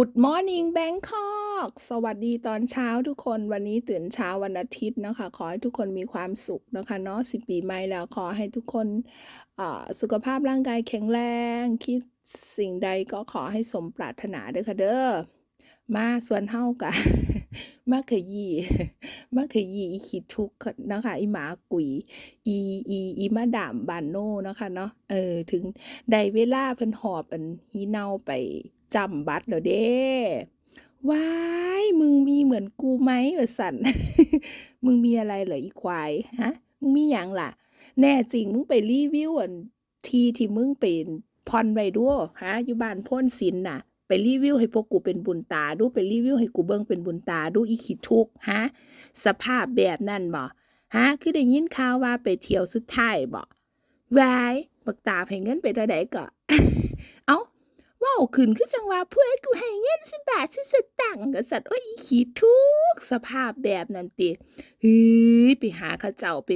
Good morning Bangkok สวัสดีตอนเช้าทุกคนวันนี้ตื่นเช้าวันอาทิตย์นะคะ ขอให้ทุกคนมีความสุขนะคะเนาะสิปีใหม่แล้วขอให้ทุกคนอ่าสุขภาพร่างกายแข็งแรง คิดสิ่งใดก็ขอให้สมปรารถนาเด้อค่ะเด้อมาส่วนเฮากะมาขยี้มาขยี้อีขีดทุกข์นะคะอีหมากุยอีอีอีมาดามบานโน่นะคะเนาะเออถึงได้เวลาเพิ่นหอบอันฮีเนาไป จำบัตรแล้วเด้ว้ายมึงมีเหมือนกูไหมวะสันมึงมีอะไรเหรออีควายฮะมึงมีหยังล่ะ แน่จริงมึงไปรีวิวอันทีที่มึงเป็นพรไว้ด้วยฮะอยู่บ้านพ้นศิลป์น่ะ ไปรีวิวให้พวกกูเป็นบุญตาดูไปรีวิวให้กูเบิ่งเป็นบุญตาดูอีขีดทุกฮะสภาพแบบนั้นบ่ฮะคือได้ยินข่าวว่าไปเที่ยวสุดท้ายบ่วายบักตาให้เงินไปเท่าใดก็ เอ้าาขึ้นคือจังว่าเพื่อให้กูให้เงินสิบาทสิสตังค์ก็สัตว์โอ้ยอีขี้ทุกสภาพแบบนั้นติเฮ้ยไปหาเขาเจ้าไป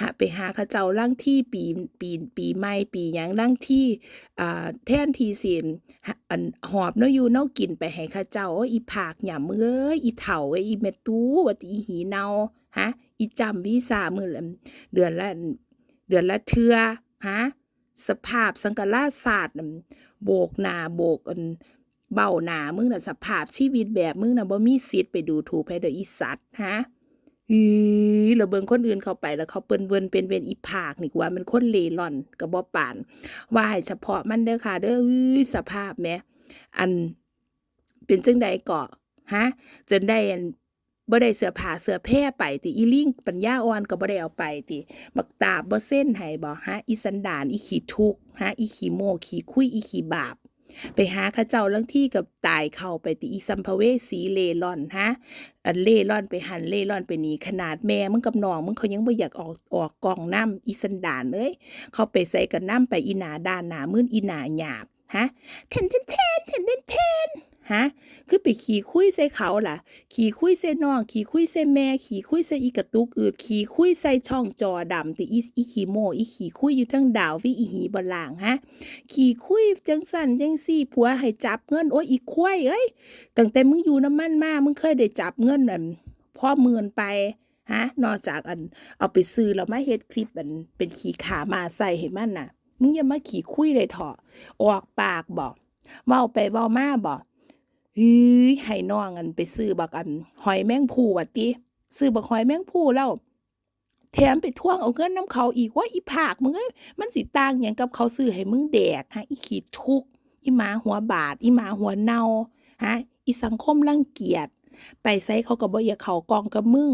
หาไปหาเขาเจ้าล่างที่ปีปีปีใหม่ปียังล่างที่อ่าแท่นที่สิหาอันหอบเนาะอยู่เนาะกินไปให้เขาเจ้าโอ้ยอีผากหย่ำเอ้ยอีเฒ่าเอ้อีแม่ตู้ว่าติอีหีเนาฮะอีจำวีซามือเดือนละเดือนละเทือฮะ สภาพสังกะลาศาสตร์โบกหนาโบกอันเบ้าหนามึงน่ะสภาพชีวิตแบบมึงน่ะบ่มีสิทธิ์ไปดูถูกให้เด้ออีสัตว์ฮะอีแล้วเบิ่งคนอื่นเข้าไปแล้วเขาเปิ้นเวินเป็นเวนอีภาคนี่กว่ามันคนเลร่อนก็บ่ปาน ว่าให้เฉพาะมันเด้อค่ะเด้ออื้อสภาพแหมอันเป็นจังใดเกาะฮะจนได้อัน บ่ได้เสื้อผ้าเสื้อแพร่ไปติอีลิงปัญญาอ่อนก็บ่ได้เอาไปติบักตาบ่เส้นให้บ่ฮะอีสันดานอีขี้ทุกฮะอีขี้โมขี้คุยอีขี้บาปไปหาเขาเจ้าลังที่กับตายเข้าไปติอีสัมภเวสีเล่ร่อนฮะอันเล่ร่อนไปหันเล่ร่อนไปนี่ขนาดแม่มึงกับน้องมึงเขายังบ่อยากออกออกกองน้ำอีสันดานเอ้ยเขาไปใส่กับน้ำไปอีหนาด้านหนามื่นอีหนาหยาบฮะเทนเทนเทนเทนเทนเทน ฮะ คือไปขี่คุยใส่เขาล่ะ ขี่คุยใส่น้อง ขี่คุยใส่แม่ ขี่คุยใส่อีกระตุกอืดขี่คุยใส่ช่องจอดำติอีอีขี่โม อีขี่คุยอยู่ทั้งดาววิอีหีบนล่างฮะ ขี่คุยจังสั่นจังซี่ผัวให้จับเงินโอ้ยอีควายเอ้ย ตั้งแต่มึงอยู่น้ำมันมามึงเคยได้จับเงินอันพ่อหมื่นไปฮะ นอกจากอันเอาไปซื้อแล้วมาเฮ็ดคลิปอันเป็นขี่ขามาใส่ให้มันน่ะ มึงอย่ามาขี่คุยเลยเถอะออกปากบอกเว้าไปเว้ามาบอก ฮ้ยให้น้องอันไปซื้อบักอัน หอยแมงภู่ว่ะติซื้อบักหอยแมงภู่แล้วแถมไปทวงเอาเงินน้ำเขาอีกว่าอีผากมึงเอ้ยมันสิต่างหยังกับเขาซื้อให้มึงแดกฮะอีขี้ทุกอีหมาหัวบาดอีหมาหัวเน่าฮะอีสังคมรังเกียจไปไสเขาก็บ่อยาเขากองกับมึง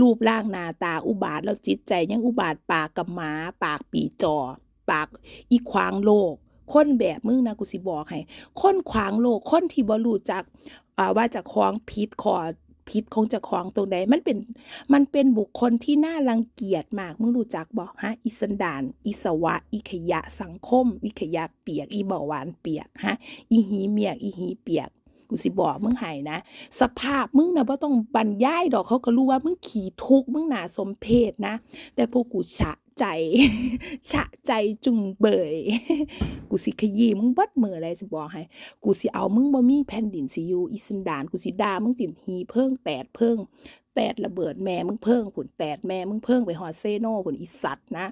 รูปร่างหน้าตาอุบาทแล้วจิตใจยังอุบาทปากกับหมา ปากปีจอ ปากอีขวางโลก คนแบบมึงนะกูสิบอกให้คนขวางโลกคนที่บ่รู้จักอาว่าจะคล้องผิดขอผิดของจะคล้าของตรงใดมันเป็นมันเป็นบุคคลที่น่ารังเกียจมากมึงรู้จักบอกฮะอิสันดานอิสวะ อิขยะสังคมอิขยะเปียก อีเบาหวานเปียกฮะอีหีเมียกอีหีเปียก กูสิบอกมึงให้นะ สภาพมึงนะบ่ต้องบรรยายดอกเขาก็รู้ว่ามึงขี่ทุกมึงหนาสมเพศนะ แต่พวกกูฉะใจ ฉะใจจุงเบย กูสิขยี้มึงบัดมืออะไรสิบอกให้ กูสิเอามึงบ่มีแผ่นดินสิอยู่อีสันดานกูสิด่ามึงสิหีเพิ่งแตดเพิ่ง แปดระเบิดแม่มึงเพิ่งผุนแตดแม่มึงเพิ่งไปฮอดเซโน่ผุนอีสัตว์นะ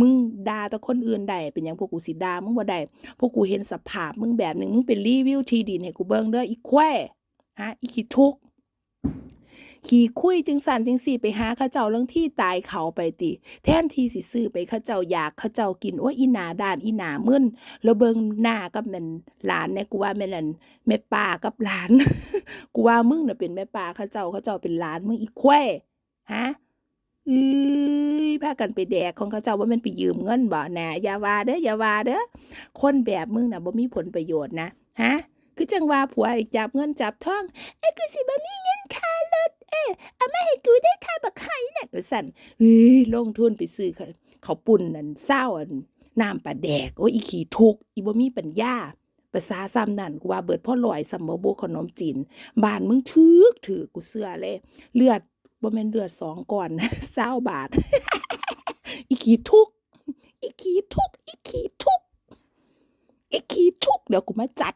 มึงด่าแต่คนอื่นได้เป็นอย่างพวกกูสิด่ามึงว่าได้พวกกูเห็นสภาพมึงแบบหนึ่งมึงเป็นรีวิวที่ดินให้กูเบิ้งเด้ออีแควฮะอีขิดทุก ขี่คุยจึงสั่นจึงสี่ไปหาเขาเจ้าเรื่องที่ตายเขาไปติ แทนที่สิซื้อไปเขาเจ้าอยากเขาเจ้ากินโอ้ยอีหนาด้านอีหนามึนแล้วเบิงหน้ากับแม่นหลานเนี่ยกูว่าแม่นั่นแม่ป้ากับหลานกูว่ามึงน่ะเป็นแม่ป้าเขาเจ้าเขาเจ้าเป็นหลานมึงอีแควฮะเอ้ยพากันไปแดกของเขาเจ้าว่ามันไปยืมเงินบ่นะอย่าว่าเด้ออย่าว่าเด้อคนแบบมึงน่ะบ่มีผลประโยชน์นะฮะคือจังว่าผัวให้จับเงินจับทองเอ้กูสิบ่มีเงินค่ ว่าซั่นเฮ้ยลงทุนไปซื้อเขาเขาปุ่นนั่นเศร้าอันน้ำปลาแดกโอ้ยอีขี้ทุกข์อีบ่มีปัญญาภาษาซ้ำนั่นกูว่าเบิดพ่อลอยซัมบอร์โบขนมจีนบ้านมึงถึกถือกูเสื้อเลย เลือดบ่แม่นเลือดสองก่อนเศร้าบาท อีขี้ทุกข์อีขี้ทุกข์อีขี้ทุกข์อีขี้ทุก เดี๋ยวกูมาจัด